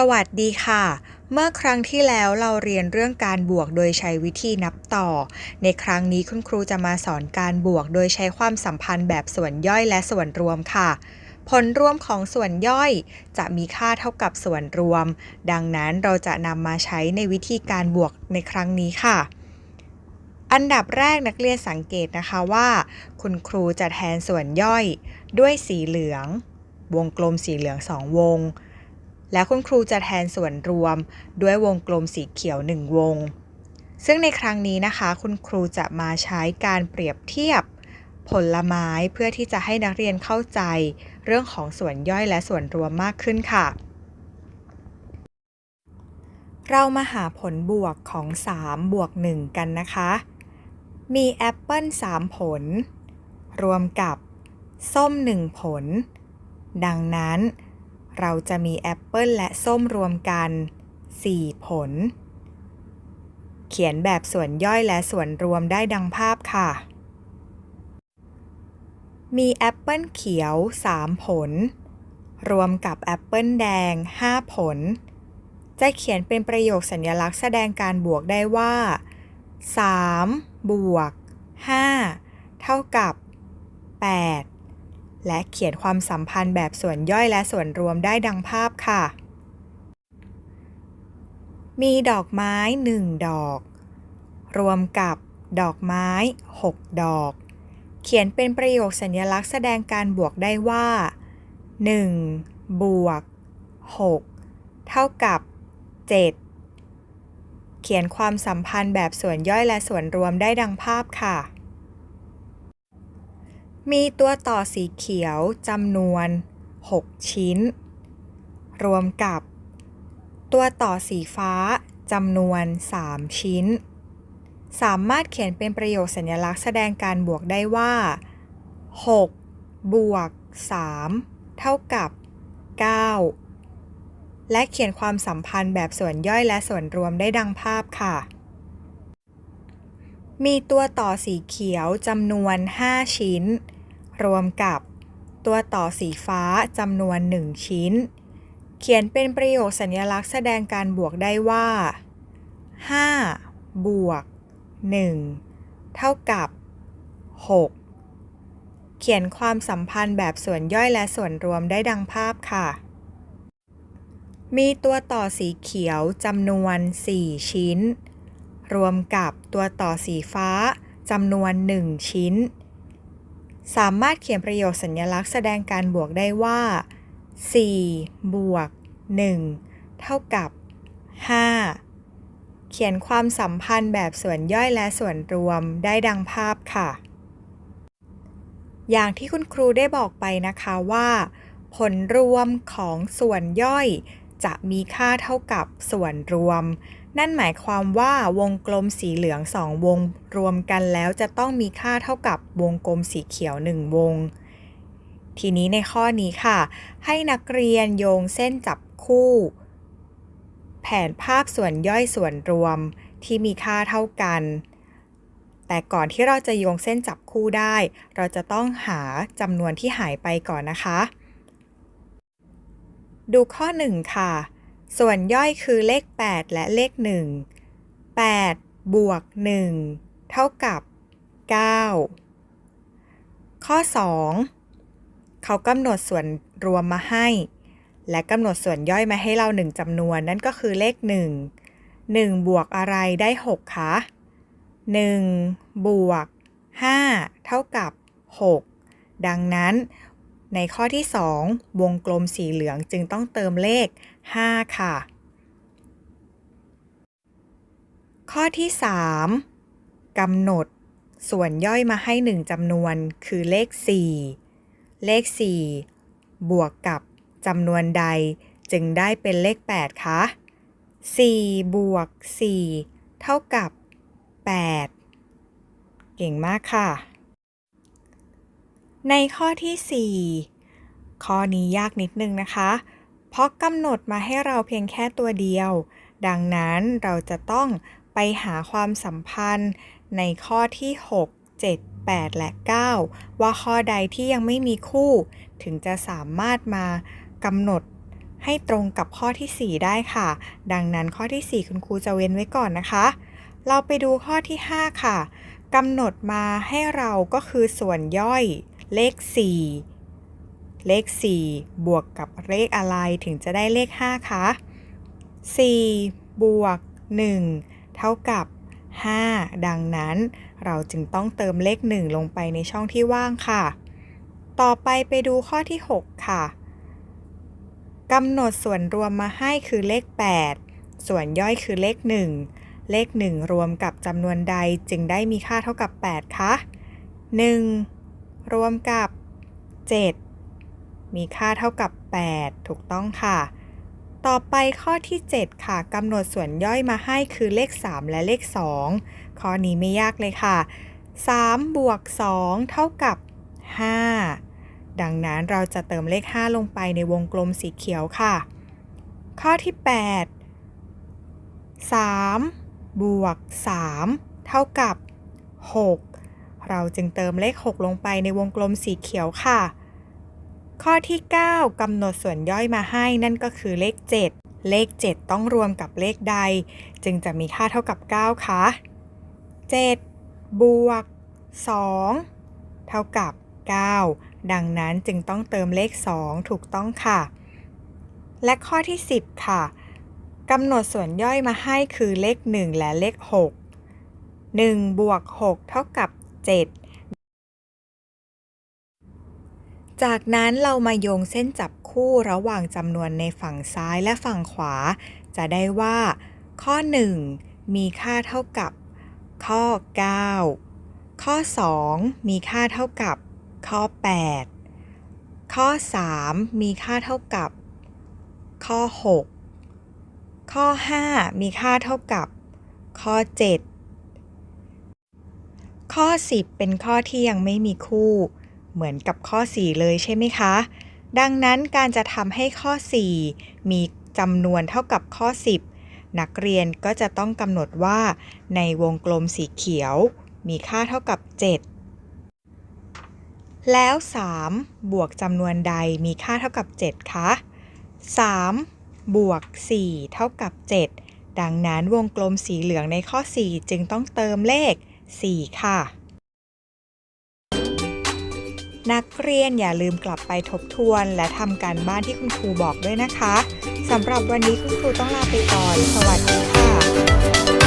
สวัสดีค่ะ เมื่อครั้งที่แล้วเราเรียนเรื่องการบวกโดยใช้วิธีนับต่อ ในครั้งนี้คุณครูจะมาสอนการบวกโดยใช้ความสัมพันธ์แบบส่วนย่อยและส่วนรวมค่ะ ผลรวมของส่วนย่อยจะมีค่าเท่ากับส่วนรวม ดังนั้นเราจะนำมาใช้ในวิธีการบวกในครั้งนี้ค่ะ อันดับแรกนักเรียนสังเกตนะคะว่า คุณครูจะแทนส่วนย่อย ด้วยสีเหลือง วงกลมสีเหลืองสองวง และคุณครูจะแทนส่วนรวมด้วยวงกลมสีเขียว 1 วง ซึ่งในครั้งนี้นะคะ คุณครูจะมาใช้การเปรียบเทียบผลไม้เพื่อที่จะให้นักเรียนเข้าใจ เรื่องของส่วนย่อยและส่วนรวมมากขึ้นค่ะ เรามาหาผลบวกของ 3 บวก 1 กันนะคะ มีแอปเปิล3 ผล รวมกับ ส้ม 1 ผล ดังนั้น เราจะมีแอปเปิลและส้มรวมกัน 4 ผล เขียนแบบส่วนย่อยและส่วนรวมได้ดังภาพค่ะ มีแอปเปิลเขียว 3 ผล รวมกับแอปเปิลแดง 5 ผล จะเขียนเป็นประโยคสัญลักษณ์แสดงการบวกได้ว่า 3 บวก 5 เท่ากับ 8 และเขียนความสัมพันธ์แบบส่วนย่อยและส่วนรวมได้ดังภาพค่ะ มีดอกไม้ 1 ดอก รวมกับดอกไม้ 6 ดอก เขียนเป็นประโยคสัญลักษณ์แสดงการบวกได้ว่า 1 บวก 6 เท่ากับ 7 เขียนความสัมพันธ์แบบส่วนย่อยและส่วนรวมได้ดังภาพค่ะ มีตัวต่อสีเขียวจำนวน 6 ชิ้น รวมกับ ตัวต่อสีฟ้าจำนวน 3 ชิ้น สามารถเขียนเป็นประโยคสัญลักษณ์แสดงการบวกได้ว่า 6 บวก 3 เท่ากับ 9 และเขียนความสัมพันธ์แบบส่วนย่อยและส่วนรวมได้ดังภาพค่ะ มีตัวต่อสีเขียวจำนวน 5 ชิ้น รวมกับตัวต่อสีฟ้าจำนวน 1 ชิ้น เขียนเป็นประโยคสัญลักษณ์แสดงการบวกได้ว่า 5 บวก 1 เท่ากับ 6 เขียนความสัมพันธ์แบบส่วนย่อยและส่วนรวมได้ดังภาพค่ะ มีตัวต่อสีเขียวจำนวน 4 ชิ้น รวมกับตัวต่อสีฟ้าจำนวน 1 ชิ้น สามารถเขียนประโยคสัญลักษณ์แสดงการบวกได้ว่า 4 บวก 1 เท่ากับ 5 เขียนความสัมพันธ์แบบส่วนย่อยและส่วนรวมได้ดังภาพค่ะ อย่างที่คุณครูได้บอกไปนะคะว่า ผลรวมของส่วนย่อยจะมีค่าเท่ากับส่วนรวม นั่นหมายความว่าวงกลมสีเหลืองสองวงรวมกันแล้วจะต้องมีค่าเท่ากับวงกลมสีเขียวหนึ่งวง ทีนี้ในข้อนี้ค่ะ ให้นักเรียนโยงเส้นจับคู่ แผนภาพส่วนย่อยส่วนรวมที่มีค่าเท่ากัน แต่ก่อนที่เราจะโยงเส้นจับคู่ได้ เราจะต้องหาจำนวนที่หายไปก่อนนะคะ ดูข้อ 1 ค่ะ ส่วนย่อยคือเลข 8 และเลข 1 8 บวก 1 เท่ากับ 9 ข้อ 2 เขากำหนดส่วนรวมมาให้ และกำหนดส่วนย่อยมาให้เรา1จำนวนนั่นก็คือเลข 1 1 บวกอะไรได้ 6 คะ 1 บวก 5 เท่ากับ 6 ดังนั้นในข้อที่ 2 วงกลมสีเหลืองจึงต้องเติมเลข 5 ค่ะ ข้อที่ 3กำหนดส่วนย่อยมาให้ 1จำนวนคือเลข 4 เลข 4 บวกกับจำนวนใดจึงได้เป็นเลข 8 คะ 4 บวก 4 เท่ากับ 8 เก่งมากค่ะ ในข้อที่ 4 ข้อนี้ยากนิดนึงนะคะ เพราะกำหนดมาให้เราเพียงแค่ตัวเดียว ดังนั้นเราจะต้องไปหาความสัมพันธ์ในข้อที่ 6 7 8 และ 9 ว่าข้อใดที่ยังไม่มีคู่ ถึงจะสามารถมากำหนดให้ตรงกับข้อทีสี่4 ได้ค่ะ ดังนั้นข้อที่ 4 คุณครูจะเว้นไว้ก่อนนะคะ เราไปดูข้อที่ 5 ค่ะกำหนดมาให้เราก็คือส่วนย่อยเลข 4 เลข 4 บวกกับเลขอะไรถึงจะได้เลข 5 คะ 4 บวก 1 เท่ากับ 5 ดังนั้นเราจึงต้องเติมเลข 1 ลงไปในช่องที่ว่างค่ะ ต่อไปไปดูข้อที่ 6 ค่ะกำหนดส่วนรวมมาให้คือเลข 8 ส่วนย่อยคือเลข 1 เลข 1 รวมกับจำนวนใดจึงได้มีค่าเท่ากับ 8 คะ 1 รวมกับ 7 มีค่าเท่ากับ 8 ถูกต้องค่ะ ต่อไปข้อที่ 7 ค่ะกำหนดส่วนย่อยมาให้คือเลข 3 และเลข 2 ข้อนี้ไม่ยากเลยค่ะ 3 บวก 2 เท่ากับ 5 ดังนั้นเราจะเติมเลข 5 ลงไปในวงกลมสีเขียวค่ะ ข้อที่ 8 3 บวก 3 เท่ากับ 6 เราจึงเติมเลข 6 ลงไปในวงกลมสีเขียวค่ะ ข้อที่ 9กำหนดส่วนย่อยมาให้นั่นก็คือเลข 7 เลข 7 ต้องรวมกับเลขใด จึงจะมีค่าเท่ากับ 9 คะ 7 บวก 2 เท่ากับ 9 ดังนั้นจึงต้องเติมเลข 2 ถูกต้องค่ะ และข้อที่ 10 ค่ะกำหนดส่วนย่อยมาให้คือเลข 1 และเลข 6 1 บวก 6 เท่ากับ 7 จากนั้นเรามาโยงเส้นจับคู่ระหว่างจำนวนในฝั่งซ้ายและฝั่งขวา จะได้ว่า ข้อ 1 มีค่าเท่ากับ ข้อ 9 ข้อ 2 มีค่าเท่ากับ ข้อ 8 ข้อ 3 มีค่าเท่ากับ ข้อ 6 ข้อ 5 มีค่าเท่ากับ ข้อ 7 ข้อ 10 เป็นข้อที่ยังไม่มีคู่ เหมือนกับข้อ 4 เลยใช่ไหมคะ ดังนั้นการจะทำให้ข้อ 4 มีจำนวนเท่ากับข้อ 10 นักเรียนก็จะต้องกำหนดว่า ในวงกลมสีเขียว มีค่าเท่ากับ 7 แล้ว 3 บวกจำนวนใดมีค่าเท่ากับ 7 คะ 3 บวก 4 เท่ากับ 7 ดังนั้นวงกลมสีเหลืองในข้อ 4 จึงต้องเติมเลข 4 ค่ะ นักเรียนอย่าลืมกลับไปทบทวน และทำการบ้านที่คุณครูบอกด้วยนะคะสำหรับวันนี้คุณครูต้องลาไปก่อน สวัสดีค่ะ